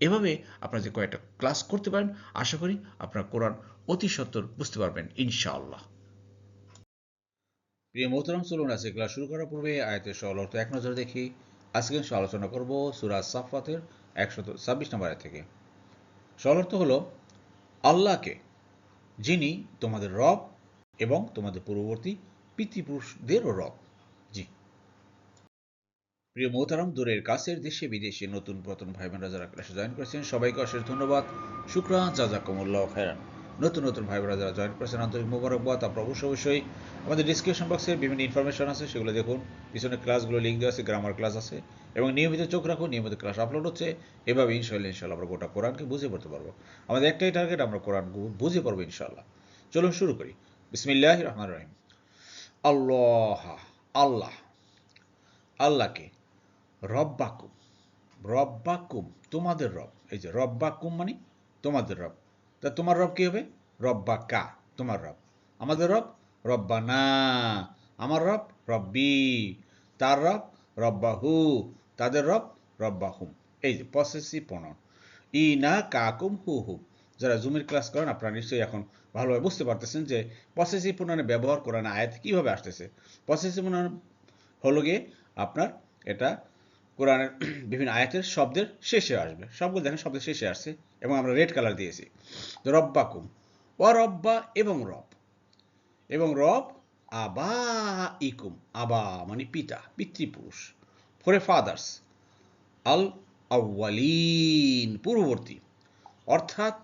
এভাবে আপনারা যে কয়েকটা ক্লাস করতে পারেন, আশা করি আপনারা কোরআন অতি সত্তর বুঝতে পারবেন, ইনশাআল্লাহ। প্রিয় মোহতরম, চলুন আজকে ক্লাস শুরু করার পূর্বে আয়তের সরল অর্থ এক নজরে দেখি। আজকে আলোচনা করব সুরাজ সাফাতের একশত ছাব্বিশ নম্বর আয় থেকে। অর্থ হল, আল্লাহকে, যিনি তোমাদের রব এবং তোমাদের পূর্ববর্তী পিতৃপুরুষদেরও রব। প্রিয় মোহতারাম, দূরের কাছের দেশে বিদেশে নতুন পুরাতন ভাই বোনরা যারা ক্লাসে জয়েন করেছেন। সবাইকে অশেষ ধন্যবাদ। শুক্রান, জাজাকুমুল্লাহ খেরান নতুন নতুন ভাই বোনরা যারা জয়েন করেছেন। আন্তরিক মোবারকবাদ। আপনার অবশ্যই অবশ্যই আমাদের ডিসক্রিপশন বক্সে বিভিন্ন ইনফরমেশন আছে, সেগুলো দেখুন। পিছনে ক্লাসগুলো লিঙ্ক দেওয়া আছে গ্রামার ক্লাস আছে এবং নিয়মিত চোখ রাখুন। নিয়মিত ক্লাস আপলোড হচ্ছে। এভাবে ইনশাল্লাহ ইনশাল্লাহ আমরা গোটা কোরআনকে বুঝে পড়তে পারব। আমাদের একটাই টার্গেট আমরা কোরআন বুঝে পারব ইনশাল্লাহ চলুন শুরু করি। বিসমিল্লাহ রহমান রহিম। আল্লাহ আল্লাহ। আল্লাহকে রব্বাকুম রব্বাকুম, তোমাদের রব। এই যে রব্বাকুম মানে তোমাদের রব। তা তোমার রব কি হবে? রব্বা কা তোমার রব। আমাদের রব? রব্বা না আমার রব? রব্বি। তার রব? রব্বাহু। তাদের রব? রব্বাহুম। এই যে পসেসিভ প্রণয়ন ই না কাকুম হু হুম যারা জুমের ক্লাস করেন, আপনারা নিশ্চয়ই এখন ভালোভাবে বুঝতে পারতেছেন যে পসেসিভ প্রণয়নে ব্যবহার করেন আয়াত কীভাবে আসতেছে। পসেসিভ প্রণয়ন হলো গিয়ে আপনার এটা কোরআনের বিভিন্ন আয়াতের শব্দের শেষে আসবে। সবগুলো দেখেন, শব্দের শেষে আসছে এবং আমরা রেড কালার দিয়েছি। রব্বাকুম ও রব্বা এবং রব। এবং রব আবা ইকুম আবা মানে পিতা, পিতৃপুরুষ। ফরে ফাদার্স আল আউ্বালিন পূর্ববর্তী। অর্থাৎ,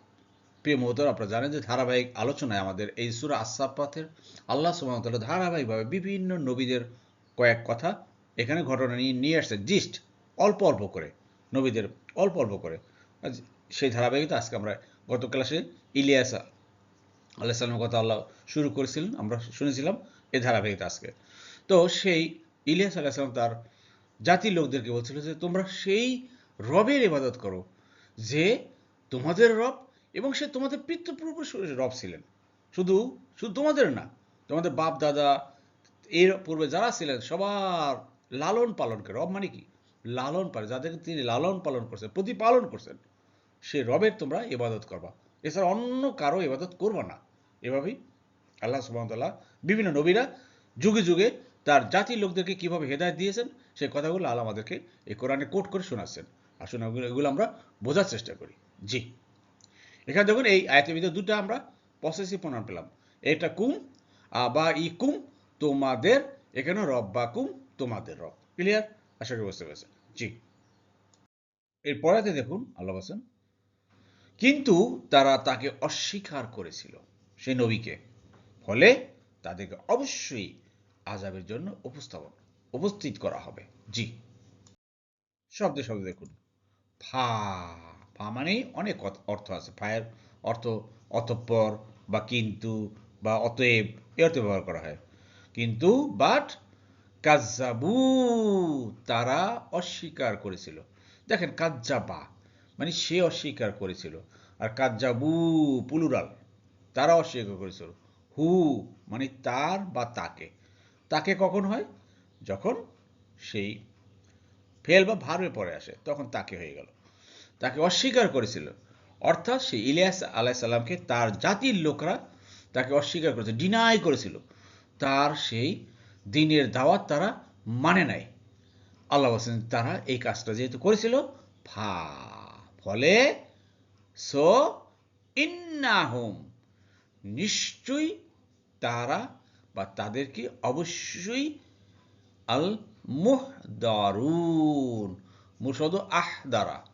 প্রিয় মহতর আপনারা জানেন যে ধারাবাহিক আলোচনায় আমাদের এই সুরা আসাপাতের আল্লাহ সুমতলা ধারাবাহিকভাবে বিভিন্ন নবীদের কয়েক কথা এখানে ঘটনা নিয়ে নিয়ে আসছে জিস্ট অল্প অল্প করে, নবীদের অল্প অল্প করে। সেই ধারাবাহিকতা আজকে আমরা গত ক্লাসে ইলিয়াসা আল্লাহ কথা আল্লাহ শুরু করেছিলেন, আমরা শুনেছিলাম এই ধারাবাহিকতা আজকে। তো সেই ইলিয়াস আল্লাহ সাল্লাম তার জাতির লোকদেরকে বলছিল যে, তোমরা সেই রবের ইবাদত করো যে তোমাদের রব এবং সে তোমাদের পিতৃপূর্ব রব ছিলেন। শুধু শুধু তোমাদের না, তোমাদের বাপ দাদা এর পূর্বে যারা ছিলেন, সবার লালন পালন করে। রব মানে কি? লালন পালন। যাদেরকে তিনি লালন পালন করছেন, প্রতিপালন করছেন, সে রবের তোমরা ইবাদত করবা। এছাড়া অন্য কারও ইবাদত করবা না। এভাবেই আল্লাহ সুবাহতাল্লাহ বিভিন্ন নবীরা যুগে যুগে তার জাতির লোকদেরকে কীভাবে হেদায়ত দিয়েছেন, সেই কথাগুলো আল্লাহ আমাদেরকে এই কোরআনে কোট করে শোনাচ্ছেন। আসুন এগুলো আমরা বোঝার চেষ্টা করি। জি। এখানে দেখুন, এই আয়তের ভিতরে দুটো আমরা পসেসিভ প্রণাম পেলাম। এটা কুম বা ই কুম তোমাদের, এখানে রব বা কুম তোমাদের রব। ক্লিয়ার আশা করি বুঝতে পেরেছেন। জি। এর পরেতে দেখুন, আল্লাহ বলছেন, কিন্তু তারা তাকে অস্বীকার করেছিল সেই নবীকে। ফলে তাদেরকে অবশ্যই আজাবের জন্য উপস্থাপন, উপস্থিত করা হবে। জি। শব্দে শব্দ দেখুন। ফা ফা মানেই অনেক অর্থ আছে। ফায়ের অর্থ অতঃপর বা কিন্তু বা অতএব, এ অর্থে ব্যবহার করা হয়। কিন্তু বাট কাজ্জাবু তারা অস্বীকার করেছিল। দেখেন কাজ্জাবা মানে সে অস্বীকার করেছিল। আর কাজ্জাবু পুলুরাল তারা অস্বীকার করেছিল। হু মানে তার বা তাকে। তাকে কখন হয়? যখন সেই ফেল বা ভার্বে পরে আসে, তখন তাকে হয়ে গেল। তাকে অস্বীকার করেছিল। অর্থাৎ সে ইলিয়াস আলাইসাল্লামকে তার জাতির লোকরা তাকে অস্বীকার করেছে ডিনাই করেছিল। তার সেই দিনের দাওয়াত তারা মানে নাই। আল্লাহ বলছেন, তারা এই কাজটা যেহেতু করেছিল, ফা, ফলে সো ইন্নাহুম, নিশ্চয়ই তারা বা তাদেরকে অবশ্যই আল মুহদারুন মুসদ আহদারা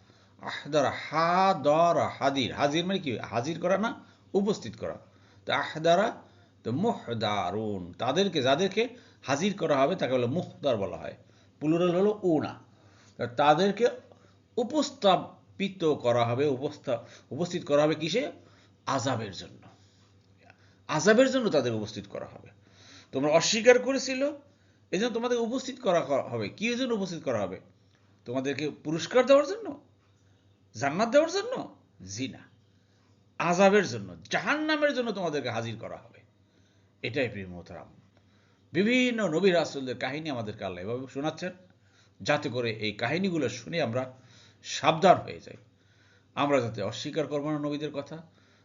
আহদারা হা দরা হাজির হাজির মানে কি? হাজির করা না, উপস্থিত করা। তো আহদারা, তো মুহ দারুণ তাদেরকে, যাদেরকে হাজির করা হবে, তাকে বলে মুহদার বলা হয়। প্লুরাল হলো উনা তাদেরকে উপস্থাপিত করা হবে, উপস্থা, উপস্থিত করা হবে কিসে? আজাবের জন্য। আজাবের জন্য তাদের উপস্থিত করা হবে। তোমরা অস্বীকার করেছিল এই জন্য তোমাদের উপস্থিত করা হবে। কি জন্য উপস্থিত করা হবে? তোমাদেরকে পুরস্কার দেওয়ার জন্য? জান্নাত দেওয়ার জন্য? জি না আজাবের জন্য জাহান নামের জন্য তোমাদেরকে হাজির করা হবে। এটাই প্রিয় মোহতারাম। বিভিন্ন নবী রাসুলদের কাহিনী আমাদেরকে আল্লাহ এভাবে শোনাচ্ছেন, যাতে করে এই কাহিনীগুলো শুনে আমরা সাবধান হয়ে যাই। আমরা যাতে অস্বীকার করব না নবীদের কথা,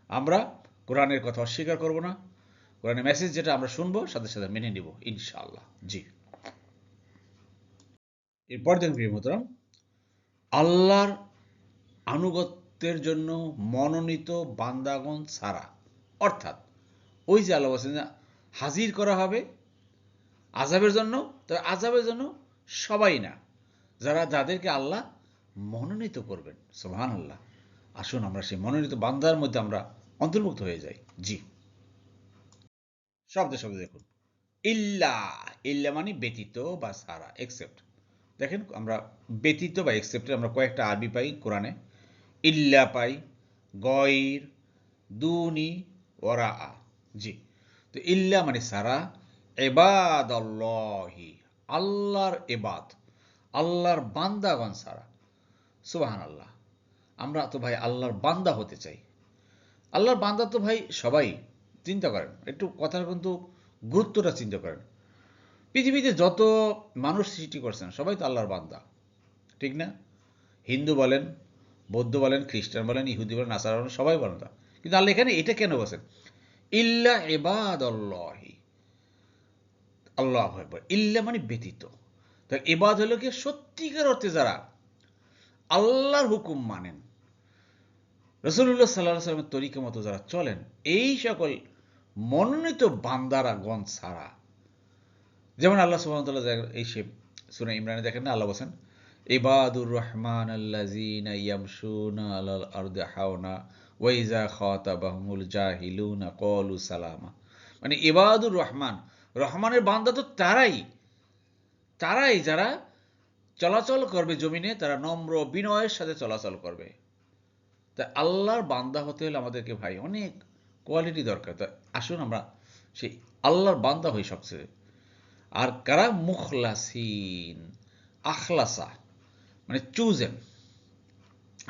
আমরা কোরআনের কথা অস্বীকার করব না, কোরআনের মেসেজ যেটা আমরা শুনব সাথে সাথে মেনে নিব, ইনশাআল্লাহ। জি। এরপর দেখুন প্রিয় মোহতারাম, আল্লাহর আনুগত্যের জন্য মনোনীত বান্দাগণ ছাড়া, অর্থাৎ ওই যে আল্লাহ হাজির করা হবে আজাবের জন্য, তবে আজাবের জন্য সবাই না। যারা, যাদেরকে আল্লাহ মনোনীত করবেন সোহান আল্লাহ আসুন আমরা সেই মনোনীত বান্দার মধ্যে আমরা অন্তর্ভুক্ত হয়ে যাই। জি। শব্দে শব্দে দেখুন। ইল্লা ইল্লা মানে ব্যতীত বা সারা এক্সেপ্ট দেখেন, আমরা ব্যতীত বা এক্সেপ্টে আমরা কয়েকটা আরবি পাই কোরআনে। ইল্লা পাই, গয়র, দুনি ওরা আ জি। তো ইল্লা মানে সারা এবাদ আল্লাহি আল্লাহর এবাদ আল্লাহর বান্দাগণ সারা সুবাহান আল্লাহ আমরা তো ভাই আল্লাহর বান্দা হতে চাই। আল্লাহর বান্দা তো ভাই সবাই চিন্তা করেন। একটু কথার কিন্তু গুরুত্বটা চিন্তা করেন। পৃথিবীতে যত মানুষ সৃষ্টি করছেন, সবাই তো আল্লাহর বান্দা। ঠিক না? হিন্দু বলেন, বৌদ্ধ বলেন, খ্রিস্টান বলেন, ইহুদি বলেন আসার বলেন, সবাই বান্দা কিন্তু আল্লাহ এখানে এটা কেন বলছেন? ইল্লা এবাদ আল্লাহি আল্লাহ ইল্লা মানে ব্যতীত। তাই এবাদ হলো কি, সত্যিকার অর্থে যারা আল্লাহর হুকুম মানেন। রসুল্লাহ সাল্লাহ সাল্লামের তরিকা মতো যারা চলেন, এই সকল মনোনীত বান্দারা গণ ছাড়া। যেমন আল্লাহ সুহামতাল্লাহ এই সে শুনে ইমরানে দেখেন না, আল্লাহ বলছেন, ইবাদুর রহমান আল্লাজিনা ইয়ামশুনা আলাল আরদে হাওনা ওয়াইজা খাতাবাহুমুল জাহিলুনা কলু সালামা। মানে ইবাদুর রহমান রহমানের বান্দা তো তারাই। তারাই যারা চলাচল করবে জমিনে, তারা নম্র বিনয়ের সাথে চলাচল করবে। তা আল্লাহর বান্দা হতে হলে আমাদেরকে ভাই অনেক কোয়ালিটি দরকার। তা আসুন আমরা সেই আল্লাহর বান্দা হই সবচেয়ে। আর কারা? মুখলাসিন, আখলাসা মানে চুজেন,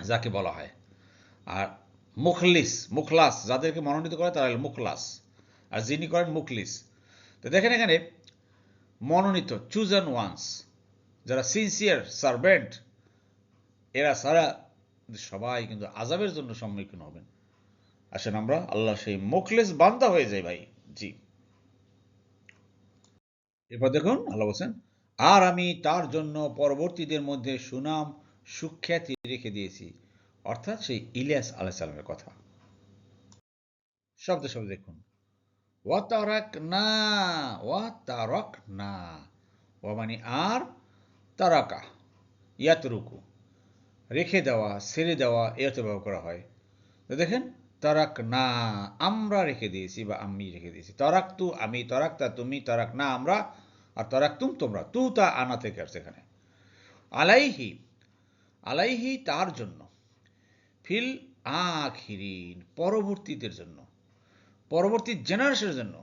যাকে বলা হয়। আর মুখলিস, মুখলাস, যাদেরকে মনোনীত করে তারা হল মুখলাস। আর যিনি করেন মুখলিস। তো দেখেন এখানে মনোনীত চুজেন ওয়ান্স যারা সিনসিয়ার সার্ভেন্ট এরা সারা সবাই কিন্তু আজাবের জন্য সম্মুখীন হবেন। আসেন আমরা আল্লাহ সেই মুখলেস বান্দা হয়ে যাই ভাই। জি। এরপর দেখুন, আল্লাহ বলছেন, আর আমি তার জন্য পরবর্তীদের মধ্যে সুনাম, সুখ্যাতি রেখে দিয়েছি। অর্থাৎ সেই ইলিয়াস আলাহ সালামের কথা। শব্দ শব্দ দেখুন। ওয়া তারাক না ওয়া তারক না ও আর তারাকা ইয়াতরুকু রেখে দেওয়া, ছেড়ে দেওয়া এত ব্যবহার করা হয়। তো দেখেন তারাক না আমরা রেখে দিয়েছি বা আমি রেখে দিয়েছি। তরাক তু আমি তরাক তা তুমি তরাক না আমরা আর তরাক তুম তোমরা। তু তা আনা থেকে আসছে এখানে। আলাইহি আলাইহি তার জন্য। ফিল আখিরিন, পরবর্তীদের জন্য। পরবর্তী জেনারেশনের জন্য।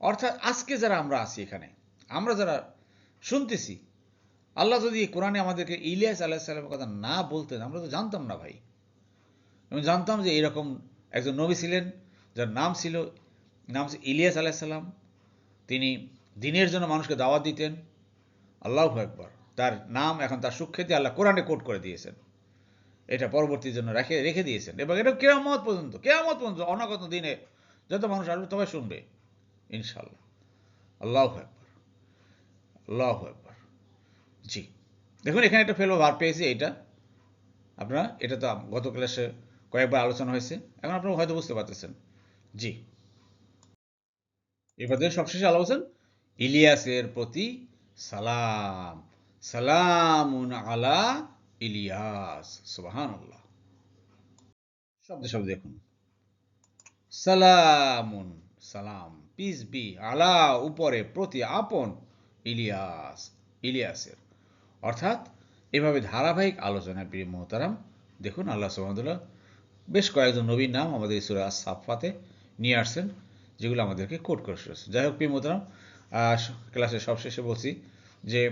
অর্থাৎ আজকে যারা আমরা আছি এখানে, আমরা যারা শুনতেছি, আল্লাহ যদি কোরআনে আমাদেরকে ইলিয়াস আল্লাহ সাল্লামের কথা না বলতেন, আমরা তো জানতাম না ভাই। আমি জানতাম যে এরকম একজন নবী ছিলেন, যার নাম ছিল নাম ছিল ইলিয়াস আলাইসাল্লাম তিনি দিনের জন্য মানুষকে দাওয়াত দিতেন। আল্লাহ একবার তার নাম এখন তার সুখ্যাতি আল্লাহ কোরআনে কোট করে দিয়েছেন। এটা পরবর্তীর জন্য রেখে রেখে দিয়েছেন। এবং এটা কেয়ামত পর্যন্ত কেয়ামত পর্যন্ত অনাগত দিনে যত মানুষ আসবে তবে শুনবে। ইনশাল্লাহ আল্লাহ একবার আল্লাহ একবার জি। দেখুন, এখানে একটা ফেলো ভার পেয়েছি এইটা। আপনারা, এটা তো গত ক্লাসে কয়েকবার আলোচনা হয়েছে। এখন আপনারা হয়তো বুঝতে পারতেছেন। জি। এবার দেখুন সবশেষে বলছেন, ইলিয়াসের প্রতি সালাম। সালামুন আলা ইলিয়াস। সুবাহান শব্দ শব্দ দেখুন। সালামুন, সালাম পিস বি আলা উপরে প্রতি আপন ইলিয়াস, ইলিয়াসের। অর্থাৎ এভাবে ধারাবাহিক আলোচনা প্রিয় মোহতারাম, দেখুন আল্লাহ সুহামদুল্লাহ বেশ কয়েকজন নবীর নাম আমাদের সুরা সাফাতে নিয়ে আসছেন, যেগুলো আমাদেরকে কোট করে শুনেছে যাই হোক প্রিয় মোহতারাম ক্লাসের সবশেষে বলছি যে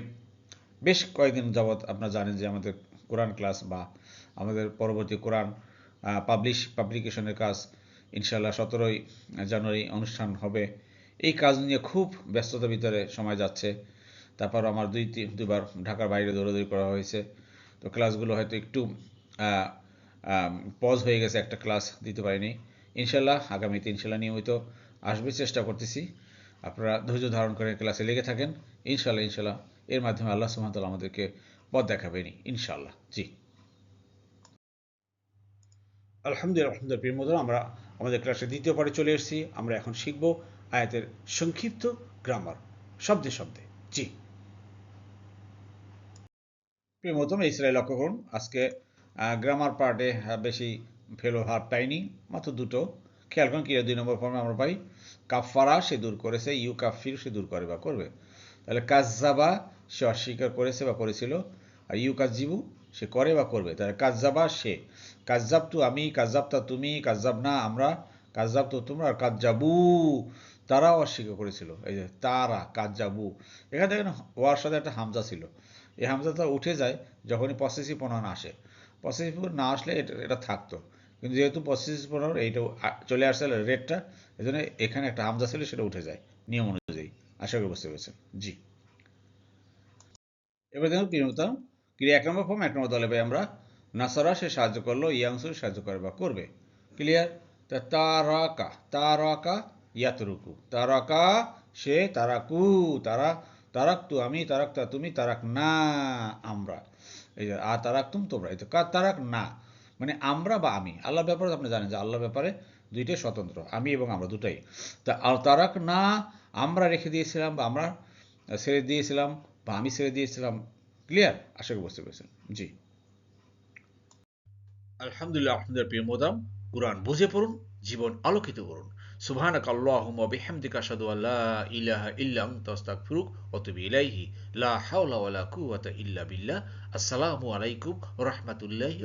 বেশ কয়েকদিন যাবৎ আপনারা জানেন যে আমাদের কোরআন ক্লাস বা আমাদের পরবর্তী কোরআন পাবলিশ পাবলিকেশনের কাজ ইনশাল্লাহ সতেরোই জানুয়ারি অনুষ্ঠান হবে। এই কাজ নিয়ে খুব ব্যস্ততার ভিতরে সময় যাচ্ছে। তারপর আমার দুই দুবার ঢাকার বাইরে দৌড়াদৌড়ি করা হয়েছে। তো ক্লাসগুলো হয়তো একটু পজ হয়ে গেছে, একটা ক্লাস দিতে পারিনি। ইনশাল্লাহ আগামীতে ইনশাল্লাহ নিয়মিত আসবে, চেষ্টা করতেছি। আপনারা ধৈর্য ধারণ করে ক্লাসে লেগে থাকেন। ইনশাল্লাহ ইনশাল্লাহ এর মাধ্যমে আল্লাহ সুহামতাল আমাদেরকে পথ দেখাবেনি ইনশাল্লাহ জি। আলহামদুলিল্লাহ আলহামদুলিল্লাহ, প্রিয় আমরা আমাদের ক্লাসের দ্বিতীয় পারে চলে এসেছি। আমরা এখন শিখব আয়াতের সংক্ষিপ্ত গ্রামার শব্দে শব্দে। জি। প্রিয় ইসরায়েল লক্ষ্য করুন। আজকে গ্রামার পার্টে বেশি ফেলো হার পাইনি। মাত্র দুটো। খেয়াল করুন, কিরা, দুই নম্বর ফর্মে আমরা পাই কাফারা সে দূর করেছে, ইউ কাফির সে দূর করে বা করবে। তাহলে কাজাবা সে অস্বীকার করেছে বা করেছিল, আর ইউ কাজিবু সে করে বা করবে। তাহলে কাজাবা সে। কাজাব তু আমি কাজাবতা তুমি কাজাব না আমরা কাজাব তো তোমরা আর কাজাবু তারাও অস্বীকার করেছিল। এই যে তারা কাজাবু এখানে দেখেন ওয়ার সাথে একটা হামজা ছিল। এই হামজাটা উঠে যায় যখনই পসেসিভ প্রণয়ন আসে। পসেসিভ না আসলে এটা এটা থাকতো। কিন্তু যেহেতু পসেসিভ প্রণয়ন এইটা চলে আসছে রেটটা এই জন্য এখানে একটা হামজা ছিল, সেটা উঠে যায় নিয়ম অনুযায়ী। আশা করি বুঝতে পেরেছেন। জি। এবার দেখুন প্রিয়তাম ক্রিয়া এক নম্বর ফর্ম, এক নম্বর দলে ভাই আমরা। নাসারা সে সাহায্য করল ইয়াংসু সাহায্য করে বা করবে। ক্লিয়ার তা তারাকা তারাকা ইয়াতরুকু। তারাকা সে তারাকু, তারা তারাক তু আমি তারাক তা তুমি তারাক না আমরা। এই যে, আ তারাক তুম তোমরা। এই তো কা তারাক না মানে আমরা বা আমি। আল্লাহ ব্যাপারে আপনি জানেন যে আল্লাহ ব্যাপারে দুইটাই স্বতন্ত্র। আমি এবং আমরা দুটাই। তা তারাক না আমরা রেখে দিয়েছিলাম বা আমরা ছেড়ে দিয়েছিলাম বা আমি ছেড়ে দিয়েছিলাম। ক্লিয়ার আশা করি বুঝতে পেরেছেন। জি। আলহামদুলিল্লাহ আপনাদের প্রিয় মোদাম কোরআন বুঝে পড়ুন জীবন আলোকিত করুন। সুবহানাক আসসালামু আলাইকুম রাহমাতুল্লাহি